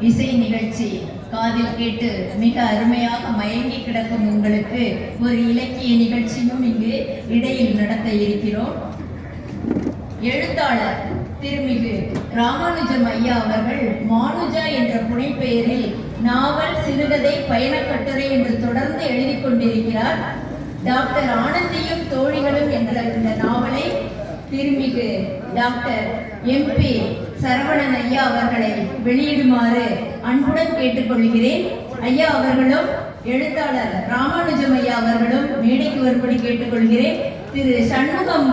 இசை நிகழ்ச்சி காதில் கேட்டு மிக அருமையாக மயங்கி கிடக்கும் உங்களுக்கு ஒரு இலக்கிய நிகழ்ச்சியும் இங்கு இடையில் நடத்த இருக்கிறோம். எழுத்தாளர் திருமிகு ராமானுஜம் ஐயா அவர்கள் மானுஜா என்ற புனைப்பெயரில் நாவல் சிறுகதை பயணக்கட்டுரை என்று தொடர்ந்து எழுதி கொண்டிருக்கிறார். டாக்டர் ஆனந்தியும் தோழிகளும் என்ற இந்த நாவலை திருமிகு டாக்டர் எம்பி சரவணன் ஐயா அவர்களை வெளியிடுமாறு அன்புடன் கேட்டுக்கொள்கிறேன். ஐயா அவர்களும் எழுத்தாளர் ராமானுஜம் ஐயா அவர்களும் மேடைக்கு வரும்படி கேட்டுக்கொள்கிறேன். திரு சண்முகம்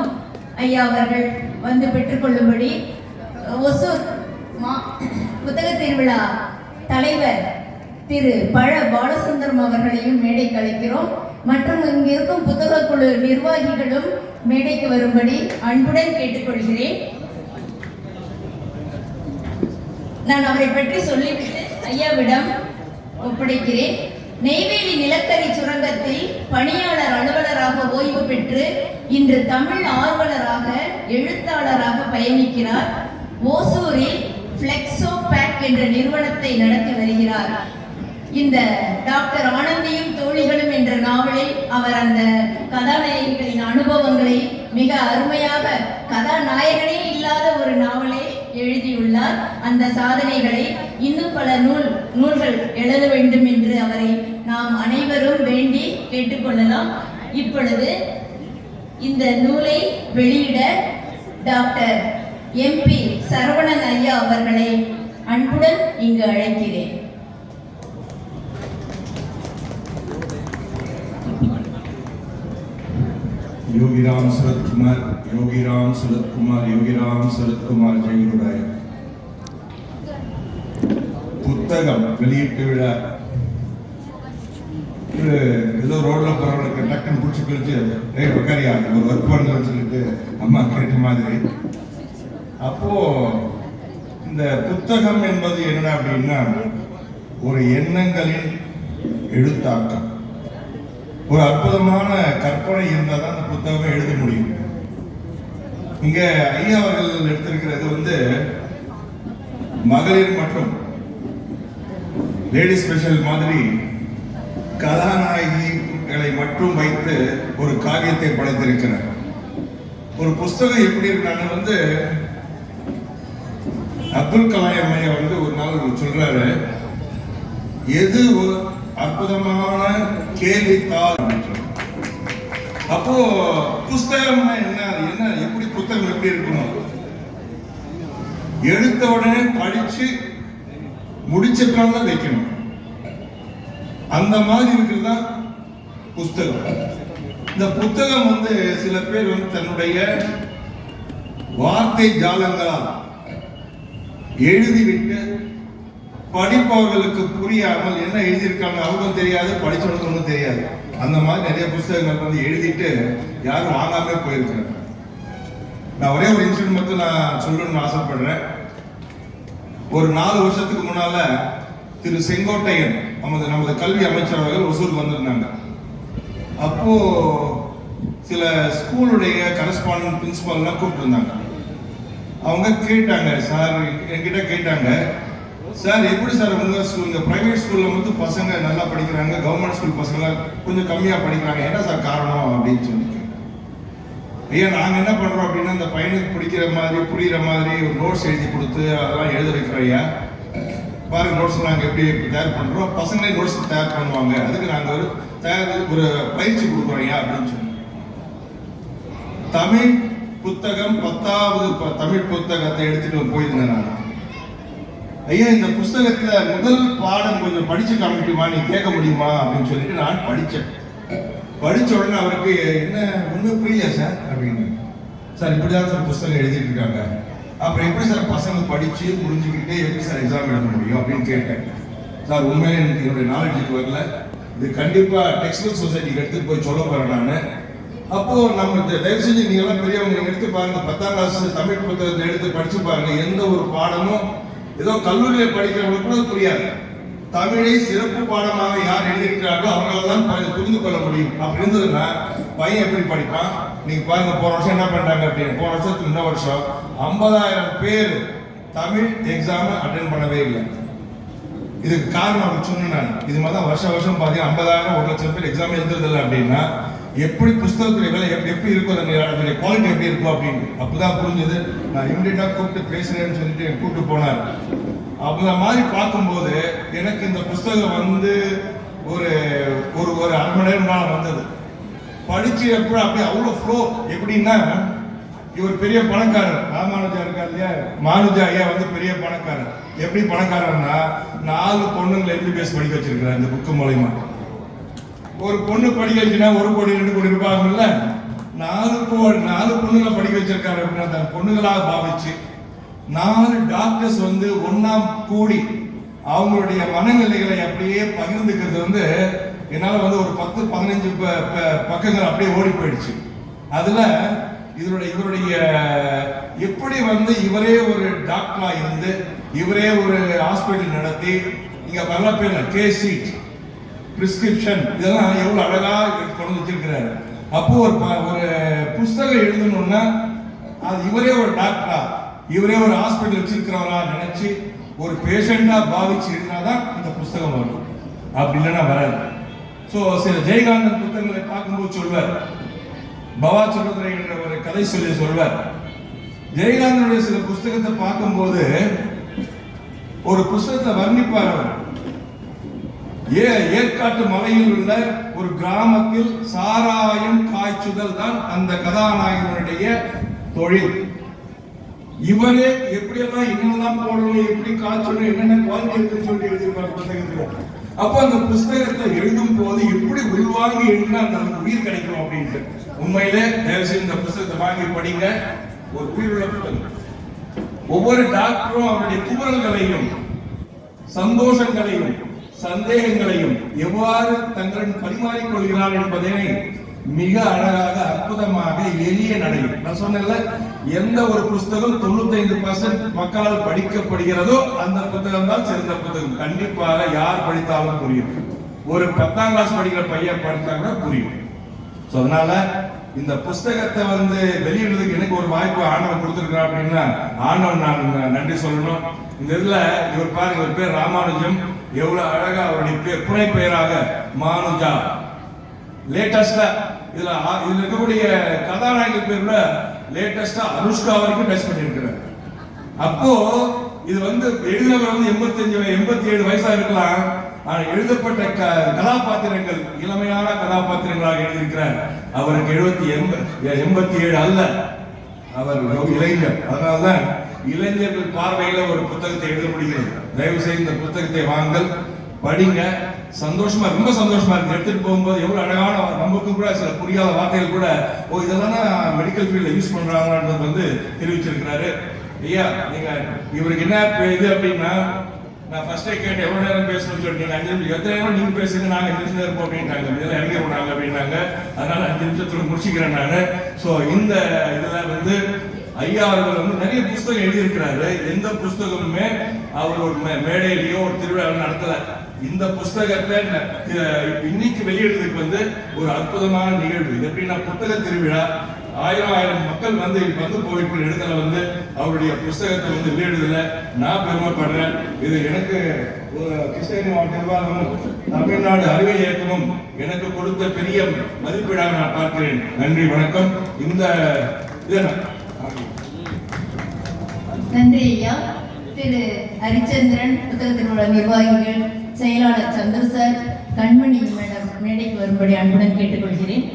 ஐயா அவர்கள் வந்து பெற்றுக்கொள்ளும்படி ஒசூர் மா புத்தக திருவிழா தலைவர் திரு பழ பாலசுந்தரம் அவர்களையும் மேடைக்கு அழைக்கிறோம். மற்றும் இங்கிருக்கும் புத்தக குழு நிர்வாகிகளும் மேடைக்கு வரும்படி அன்புடன் கேட்டுக்கொள்கிறேன். நான் அவரை பற்றி சொல்லிவிட்டு ஐயாவிடம் ஒப்படைக்கிறேன். நெய்வேலி நிலக்கரி சுரங்கத்தில் பணியாளர் அலுவலராக ஓய்வு பெற்று இன்று தமிழ் ஆர்வலராக எழுத்தாளராக பயணிக்கிறார். ஓசூரில் பிளெக்ஸோ பேக் என்ற நிறுவனத்தை நடத்தி வருகிறார். இந்த டாக்டர் ஆனந்தியும் தோழிகளும் என்ற நாவலில் அவர் அந்த கதாநாயகிகளின் அனுபவங்களை மிக அருமையாக கதாநாயகனே இல்லாத ஒரு நாவலை எழுதியுள்ளார். அந்த சாதனைகளை இன்னும் பல நூல் நூல்கள் எழுத வேண்டும் என்று அவரை நாம் அனைவரும் வேண்டி கேட்டுக்கொள்ளலாம். இப்பொழுது இந்த நூலை வெளியிட டாக்டர் எம்பி சரவணன் ஐயா அவர்களை அன்புடன் இங்கு அழைக்கிறேன். யோகிராம் சரத்குமார் யோகிராம் சரத்குமார் யோகிராம் சரத்குமார் ஜெயகுருடாய் புத்தகம் வெளியீட்டு விழா. ஏதோ ரோட்ல போறவங்களுக்கு டக்குன்னு பிடிச்சி பிடிச்சு ஏய் உக்காரியா? ஒரு ஒர்க் பண்ணுறேன்னு சொல்லிட்டு அம்மா கேட்ட மாதிரி. அப்போ இந்த புத்தகம் என்பது என்ன அப்படின்னா ஒரு எண்ணங்களின் எழுத்தாக்கம். ஒரு அற்புதமான கற்பனை இருந்தால் தான் அந்த புத்தகமே எழுத முடியும். இங்க ஐயா அவர்கள் எடுத்திருக்கிறது வந்து மகளிர் மற்றும் லேடி ஸ்பெஷல் மாதிரி கதாநாயகிகளை மட்டும் வைத்து ஒரு காவியத்தை படைத்திருக்கிறார். ஒரு புஸ்தகம் எப்படி இருக்கான்னு வந்து அப்துல் கலாம் ஐயா வந்து ஒரு நாள் சொல்றாரு எது ஒரு அற்புதமான கேள்வித்தாள் அப்போ புஸ்தகம்னா என்ன என்ன எப்படி புத்தகம் எப்படி இருக்கணும் எடுத்த உடனே படிச்சு முடிச்ச பிறகு தான் வைக்கணும். அந்த மாதிரி இருக்கிறது தான் புஸ்தகம். இந்த புத்தகம் வந்து சில பேர் வந்து தன்னுடைய வார்த்தை ஜாலங்களால் எழுதிவிட்டு படிப்பவர்களுக்கு புரியாமல் என்ன எழுதியிருக்காங்க அவங்களும் தெரியாது படிச்சவனுக்கு ஒன்றும் தெரியாது. அந்த மாதிரி நிறைய புஸ்தகங்கள் வந்து எழுதிட்டு யாரும் வாங்காம போயிருக்காங்க. நான் ஒரே ஒரு இன்சிடென்ட் மட்டும் நான் சொல்லணும்னு ஆசைப்படுறேன். ஒரு நாலு வருஷத்துக்கு முன்னால திரு செங்கோட்டையன் நமது நமது கல்வி அமைச்சர் அவர்கள் ஒசூருக்கு வந்திருந்தாங்க. அப்போ சில ஸ்கூலுடைய கரஸ்பாண்டன்ட் பிரின்சிபால்லாம் கூப்பிட்டுருந்தாங்க. அவங்க கேட்டாங்க சார் என்கிட்ட கேட்டாங்க சார் எப்படி சார் உங்க ஸ்கூல் இந்த பிரைவேட் ஸ்கூல்ல வந்து பசங்க நல்லா படிக்கிறாங்க கவர்மெண்ட் ஸ்கூல் பசங்க கொஞ்சம் கம்மியா படிக்கிறாங்க? என்ன சார் காரணம் அப்படின்னு சொல்லி ஐயா நாங்க என்ன பண்றோம் அப்படின்னா அந்த பையனுக்கு பிடிக்கிற மாதிரி புரியுற மாதிரி ஒரு நோட்ஸ் எழுதி கொடுத்து அதெல்லாம் எழுத வைக்கிறோம் ஐயா. பாருங்க நோட்ஸ் நாங்க எப்படி தயார் பண்றோம்? பசங்களே நோட்ஸ் தயார் பண்ணுவாங்க. அதுக்கு நாங்க ஒரு தயார் ஒரு பயிற்சி கொடுக்குறோம் ஐயா அப்படின்னு சொல்லி. தமிழ் புத்தகம் பத்தாவது தமிழ் புத்தகத்தை எடுத்துட்டு போயிருந்தேன் நான். ஐயா இந்த புஸ்தகத்துல முதல் பாடம் கொஞ்சம் படிச்சு காமிக்குமா? நீ கேட்க முடியுமா? அப்படின்னு சொல்லிட்டு நான் படித்தேன் படித்த உடனே அவருக்கு என்ன ஒன்றும் புரியல சார் அப்படின்னு. சார் இப்படிதான் சார் புஸ்தகம் எழுதிட்டு இருக்காங்க. அப்புறம் எப்படி சார் பசங்க படிச்சு முடிஞ்சுக்கிட்டே எப்படி சார் எக்ஸாம் எழுத முடியும்? அப்படின்னு கேட்டேன். சார் உண்மையிலே எனக்கு என்னுடைய நாலேஜுக்கு வரல. இது கண்டிப்பாக டெக்ஸ்டைல் சொசைட்டிக்கு எடுத்து போய் சொல்ல போகிறேன் நான். அப்போ நம்ம தயவு செஞ்சு நீங்க எல்லாம் பெரியவங்க எடுத்து பாருங்க. பத்தாம் கிளாஸ் தமிழ் புத்தகத்தை எடுத்து படிச்சு பாருங்க. எந்த ஒரு பாடமும் ஏதோ கல்லூரியில் படிக்கிறவங்களுக்கு கூட புரியாது. தமிழை சிறப்பு பாடமாக யார் எழுதியிருக்கிறார்களோ அவங்களால தான் புரிந்து கொள்ள முடியும். அப்படி இருந்ததுன்னா பையன் எப்படி படிப்பான்? நீங்க பாருங்க போன வருஷம் என்ன பண்றாங்க அப்படின்னு. போன வருஷத்துக்கு இந்த வருஷம் ஐம்பதாயிரம் பேர் தமிழ் எக்ஸாம் அட்டன் பண்ணவே இல்லை. இதுக்கு காரணம் அவர் சொன்னேன் நான். இது மாதிரி தான் வருஷம் வருஷம் பார்த்தீங்கன்னா ஐம்பதாயிரம் ஒரு லட்சம் பேர் எக்ஸாம் எழுதுறதில்ல அப்படின்னா எப்படி புஸ்தகத்துடைய விலை எப்படி எப்படி இருக்கும் அதனுடைய குவாலிட்டி எப்படி இருக்கும் அப்படின்னு. அப்போதான் புரிஞ்சது. நான் இம்மிடியட்டாக கூப்பிட்டு பேசுகிறேன்னு சொல்லிட்டு என்னை கூப்பிட்டு போனார். அந்த மாதிரி பார்க்கும்போது எனக்கு இந்த புஸ்தகம் வந்து ஒரு ஒரு ஒரு அரை மணி நேரம் நாள் வந்தது. படித்து எப்படி அப்படியே அவ்வளோ ஃப்ளோ எப்படின்னா இவர் பெரிய பணக்காரர். ராமானுஜா இருக்கா இல்லையா? மானுஜா ஐயா வந்து பெரிய பணக்காரர். எப்படி பணக்காரர்னா நாலு பொண்ணுங்களை எம்பிபிஎஸ் படிக்க வச்சிருக்கிறார் இந்த புக்கு மூலயமா. ஒரு பொண்ணு படிக்க வச்சுன்னா ஒரு கோடி ரெண்டு கோடி இருப்பாங்கல்ல நாலு கோ நாலு பொண்ணுங்களை படிக்க வச்சிருக்காரு அப்படின்னா தன் பொண்ணுங்களாக பாவிச்சு நாலு டாக்டர்ஸ் வந்து ஒன்னாம் கூடி அவங்களுடைய மனநிலைகளை அப்படியே பகிர்ந்துக்கிறது வந்து என்னால் வந்து ஒரு பத்து பதினஞ்சு ப- ப- பக்கங்கள் அப்படியே ஓடி போயிடுச்சு. அதில் இதனுடைய இவருடைய எப்படி வந்து இவரே ஒரு டாக்டராக இருந்து இவரே ஒரு ஹாஸ்பிட்டல் நடத்தி இங்கே பல பேர் கே சீட் பிரிஸ்கிரிப்ஷன் இதெல்லாம் எவ்வளோ அழகாக கொண்டு வச்சிருக்கிறாரு. அப்போ ஒரு ப- ஒரு புஸ்தகம் எழுதணும்னா அது இவரே ஒரு டாக்டரா இவரே ஒரு ஹாஸ்பிட்டல் வச்சிருக்கிறவரா நினைச்சு ஒரு பேஷண்டா பாவிச்சு இருந்தாதான் இந்த புஸ்தகம் வரும். அப்படி இல்லைன்னா வராது. ஸோ சில ஜெயகாந்தன் புத்தகங்களை பார்க்கும்போது சொல்வார். பவா சுபத்ரை என்ற ஒரு கதை சொல்லி சொல்வார். ஜெயகாந்தனுடைய சில புஸ்தகத்தை பார்க்கும்போது ஒரு புஸ்தகத்தை வர்ணிப்பார் அவர். ஏ ஏற்காட்டு மலையில் உள்ள ஒரு கிராமத்தில் சாராயம் காய்ச்சுதல் தான் அந்த கதாநாயகனுடைய தொழில்? இவரே எப்படியெல்லாம் என்னெல்லாம் போடணும் எப்படி காய்ச்சணும் என்னென்ன குவாலிட்டி இருக்குன்னு சொல்லி எழுதியிருப்பார் புத்தகத்துல. அப்போ அந்த புஸ்தகத்தை எழுதும் போது எப்படி உள்வாங்கி எழுதினா அந்த உயிர் கிடைக்கும் அப்படின்ட்டு. உண்மையிலே தயவுசெய்து இந்த புஸ்தகத்தை வாங்கி படிங்க. ஒரு உயிருள்ள புத்தகம். ஒவ்வொரு டாக்டரும் அவருடைய குமரல்களையும் சந்தோஷங்களையும் சந்தேகங்களையும் எவ்வாறு தங்களுடன் பரிமாறிக் கொள்கிறார் என்பதை மிக அழகாக அற்புதமாக எளிய நடையில் நான் சொன்னேன்ல எந்த ஒரு புஸ்தகம் தொண்ணூத்தைந்து பர்சன்ட் மக்களால் படிக்கப்படுகிறதோ அந்த புத்தகம் தான் சிறந்த புத்தகம். கண்டிப்பாக யார் படித்தாலும் புரியும். ஒரு பத்தாம் கிளாஸ் படிக்கிற பையன் படித்தா கூட புரியும். ஸோ அதனால இந்த புஸ்தகத்தை வந்து வெளியிடுறதுக்கு எனக்கு ஒரு வாய்ப்பு ஆணவன் கொடுத்துருக்கிறான் அப்படின்னா ஆணவன் நான் நன்றி சொல்லணும். இந்த இதுல இவர் பாருங்க இவர் பேர் ராமானுஜம். எவ்வளவு அழகா அவருடைய பேர் புனை பெயராக மானுஜா. லேட்டஸ்டா இதுல இதுல இருக்கக்கூடிய கதாநாயகர் பேர்ல லேட்டஸ்டா அனுஷ்கா வரைக்கும் டச் பண்ணியிருக்கிறார். அப்போ இது வந்து எழுதினவர் வந்து எண்பத்தஞ்சு எண்பத்தி ஏழு வயசா இருக்கலாம். ஆனால் எழுதப்பட்ட க கதாபாத்திரங்கள் இளமையான கதாபாத்திரங்களாக எழுதியிருக்கிறார். அவருக்கு எழுபத்தி எண்ப எண்பத்தி ஏழு அல்ல. அவர் இளைஞர். அதனால்தான் இளைஞர்கள் பார்வையில் ஒரு புத்தகத்தை எழுத முடிகிறது. தயவு செய்து இந்த புத்தகத்தை வாங்கல் படிங்க. சந்தோஷமா ரொம்ப சந்தோஷமா இருக்கு. எடுத்துட்டு போகும்போது எவ்வளவு அழகான நமக்கு கூட சில புரியாத வார்த்தைகள் கூட ஓ இதெல்லாம் மெடிக்கல் ஃபீல்ட்ல யூஸ் பண்றாங்கன்றது வந்து தெரிவிச்சிருக்கிறாரு. ஐயா நீங்க இவருக்கு என்ன இது அப்படின்னா நான் ஃபர்ஸ்டே கேட்டேன் எவ்வளவு நேரம் பேசணும்னு சொல்லிட்டீங்க அஞ்சு நிமிஷம் எத்தனை நேரம் நீங்க பேசுங்க நாங்க அஞ்சு நிமிஷம் இருப்போம் அப்படின்ட்டாங்க இதெல்லாம் இறங்கி போனாங்க அப்படின்னாங்க அதனால அஞ்சு நிமிஷத்துல முடிச்சுக்கிறேன் நான். ஸோ இந்த இதில் வந்து ஐயா அவர்கள் வந்து நிறைய புஸ்தகம் எழுதியிருக்கிறாரு. எந்த புஸ்தகமுமே அவர் ஒரு மே- ஒரு திருவிழாவில் நடத்தல. இந்த புஸ்தகத்தை இன்னைக்கு வெளியிடுறதுக்கு வந்து ஒரு அற்புதமான நிகழ்வு. இது எப்படின்னா புத்தக திருவிழா. ஆயிரம் ஆயிரம் மக்கள் வந்து வந்து போயிட்டு இடத்துல வந்து அவருடைய புஸ்தகத்தை வந்து வெளியிடுதுல நான் பெருமைப்படுறேன். இது எனக்கு ஒரு கிருஷ்ணகிரி மாவட்ட நிர்வாகமும் தமிழ்நாடு அறிவியல் இயக்கமும் எனக்கு கொடுத்த பெரிய மதிப்பீடாக நான் பார்க்கிறேன். நன்றி வணக்கம். இந்த இதை நன்றி ஐயா திரு ஹரிச்சந்திரன் புத்தகத்தினோட நிர்வாகிகள் செயலாளர் சந்திர சார் கண்மணி மேடம் மேடைக்கு வரும்படி அன்புடன் கேட்டுக்கொள்கிறேன்.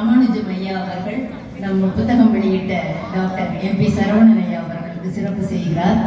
ராமானுஜம் ஐயா அவர்கள் நம்ம புத்தகம் வெளியிட்ட டாக்டர் எம் பி சரவணன் ஐயா அவர்களுக்கு சிறப்பு செய்கிறார்.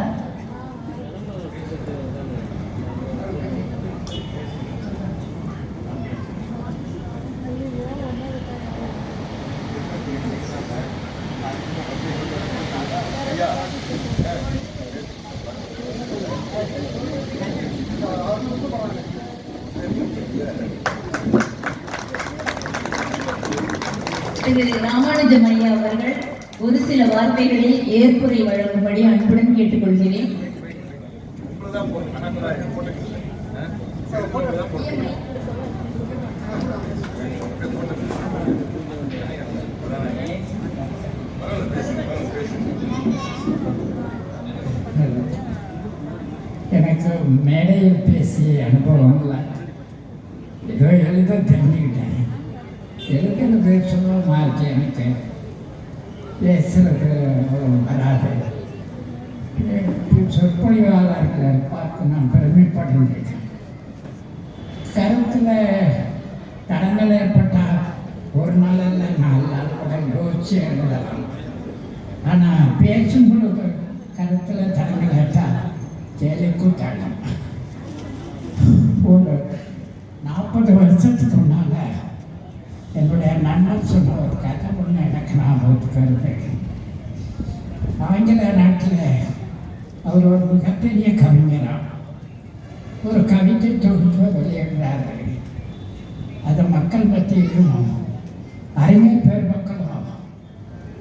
திரு ராமானுஜம் ஐயா அவர்கள் ஒரு சில வார்த்தைகளில் ஏற்புரை வழங்கும்படி அன்புடன் கேட்டுக்கொள்கிறேன் எனக்கு மேடையில் பேசிய அனுபவம் இல்லை ஏதோ எழுத தெரிஞ்சுக்கிட்டேன் எழுதுறது சொல்ல மாற்றி எனக்கு பேசுறது வராது. சொற்பொழிவாளர்களை பார்த்து நான் பெருமைப்படுகிறேன் கருத்தில் தடங்கள் ஏற்பட்டால் ஒரு நாள் இல்லை நாலு நாள் கூட யோசிச்சு எழுதலாம். ஆனால் பேசும் பொழுது கருத்தில் தடங்கள் ஏற்றால் ஜெயிலுக்கு தள்ளம் ஒரு நாற்பது வருஷத்துக்கு முன்னால் என்னுடைய நண்பன் சொன்ன ஒரு கதை ஒன்று எனக்கு ஞாபகத்துக்கு வருது ஆங்கில நாட்டில் அவர் ஒரு மிகப்பெரிய கவிஞராக ஒரு கவிதை தொகுப்பை வெளியிடுறாரு அதை மக்கள் மத்தியிலும் அறிஞர் பேர் மக்களும்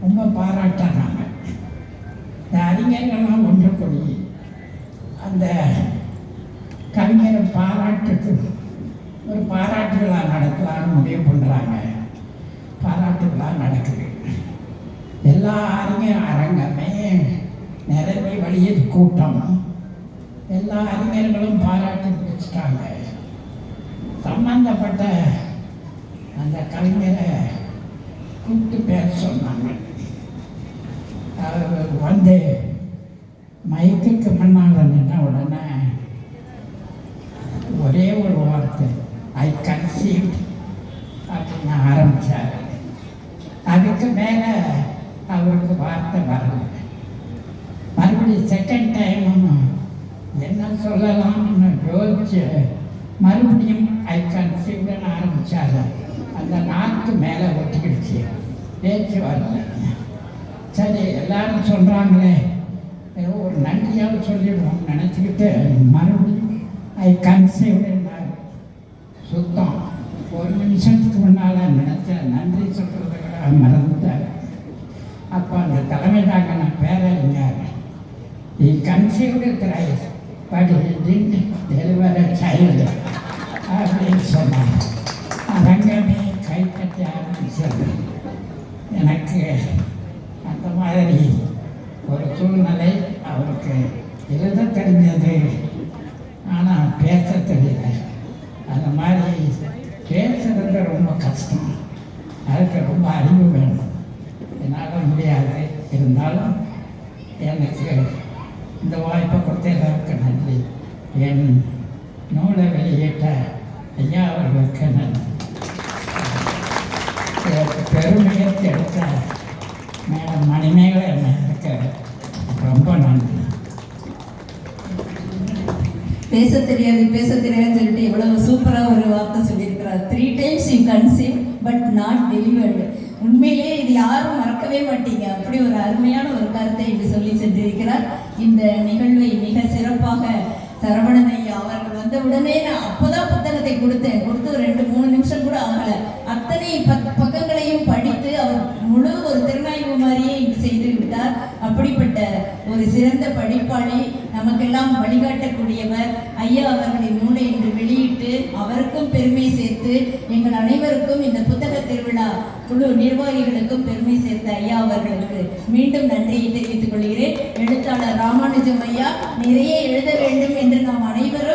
ரொம்ப பாராட்டுறாங்க இந்த அறிஞர்கள்லாம் ஒன்று கூடி அந்த கவிஞரை பாராட்டுக்கு ஒரு பாராட்டு விழா நடத்தலாம்னு முடிவு பண்ணுறாங்க பாராட்டு விழா நடக்குது. எல்லா அறிஞர் அரங்கமே நிரம்பி வழியது கூட்டம். எல்லா அறிஞர்களும் பாராட்டி பிடிச்சிட்டாங்க சம்பந்தப்பட்ட அந்த கவிஞரை கூப்பிட்டு பேச சொன்னாங்க. அவர் வந்து மைக்குக்கு முன்னால் நின்ன உடனே ஒரே ஒரு வார்த்தை ஐ கன்சீவ் அப்படின்னு ஆரம்பித்தார் அதுக்கு மேலே அவருக்கு வார்த்தை வரல. மறுபடியும் செகண்ட் டைமும் என்ன சொல்லலாம்னு யோசிச்சு மறுபடியும் ஐ கன்சீவ்னு ஆரம்பித்தார் அந்த நாக்கு மேலே ஒட்டிக்கிடுச்சு. பேச்சு வரல. சரி எல்லாரும் சொல்கிறாங்களே ஏதோ ஒரு நன்றியாக சொல்லிடுவோம் நினச்சிக்கிட்டு மறுபடியும் ஐ கன்சீவ்டுன்னாரு சுத்தம். ஒரு நிமிஷத்துக்கு முன்னால் நினச்ச நன்றி சொல்கிறதுக்காக மறந்துட்டார். அப்போ அந்த தலைமை நான் பேரறிஞர் he conceived Christ but he didn't deliver child அப்படின்னு சொன்னார் அரங்கமே கை கட்டி ஆரம்பிச்சது. எனக்கு அந்த மாதிரி ஒரு சூழ்நிலை அவருக்கு எழுத தெரிஞ்சது. ஆனால் பேச தெரியல. அந்த மாதிரி பேசுறது ரொம்ப கஷ்டம். அதுக்கு ரொம்ப அறிவு வேணும். என்னால் முடியாது. இருந்தாலும் எனக்கு இந்த வாய்ப்பை கொடுத்ததற்கு நன்றி. என் நூலை வெளியிட்ட ஐயா அவர்களுக்கு நன்றி. எனக்கு எடுத்த மேடம் மணிமேகலை எனக்கு ரொம்ப நன்றி. பேச தெரியாது பேச தெரியாதுன்னு சொல்லிட்டு எவ்வளவு சூப்பராக ஒரு வார்த்தை சொல்லியிருக்கிறார். Three times you conceive but not delivered உண்மையிலேயே இது யாரும் மறக்கவே மாட்டீங்க. அப்படி ஒரு அருமையான ஒரு கருத்தை இப்படி சொல்லி இந்த நிகழ்வை மிக சிறப்பாக சரவணன் ஐயா அவர்கள் வந்த உடனே நான் அப்போதான் புத்தகத்தை கொடுத்தேன். கொடுத்து ஒரு ரெண்டு மூணு நிமிஷம் கூட ஆகல. அத்தனை பக்கங்களையும் படித்து அவர் முழு ஒரு திறனாய்வு மாதிரியே இங்கு செய்து விட்டார். அப்படிப்பட்ட ஒரு சிறந்த படிப்பாளி நமக்கெல்லாம் வழிகாட்டக்கூடியவர் ஐயா அவர்களின் நூலை இன்று வெளியிட்டு அவருக்கும் பெருமை சேர்த்து எங்கள் அனைவருக்கும் இந்த புத்தக திருவிழா குழு நிர்வாகிகளுக்கும் பெருமை சேர்த்த ஐயா அவர்களுக்கு மீண்டும் நன்றியை தெரிவித்துக் கொள்கிறேன். எழுத்தாளர் ராமானுஜம் ஐயா நிறைய எழுத வேண்டும் என்று நாம் அனைவரும்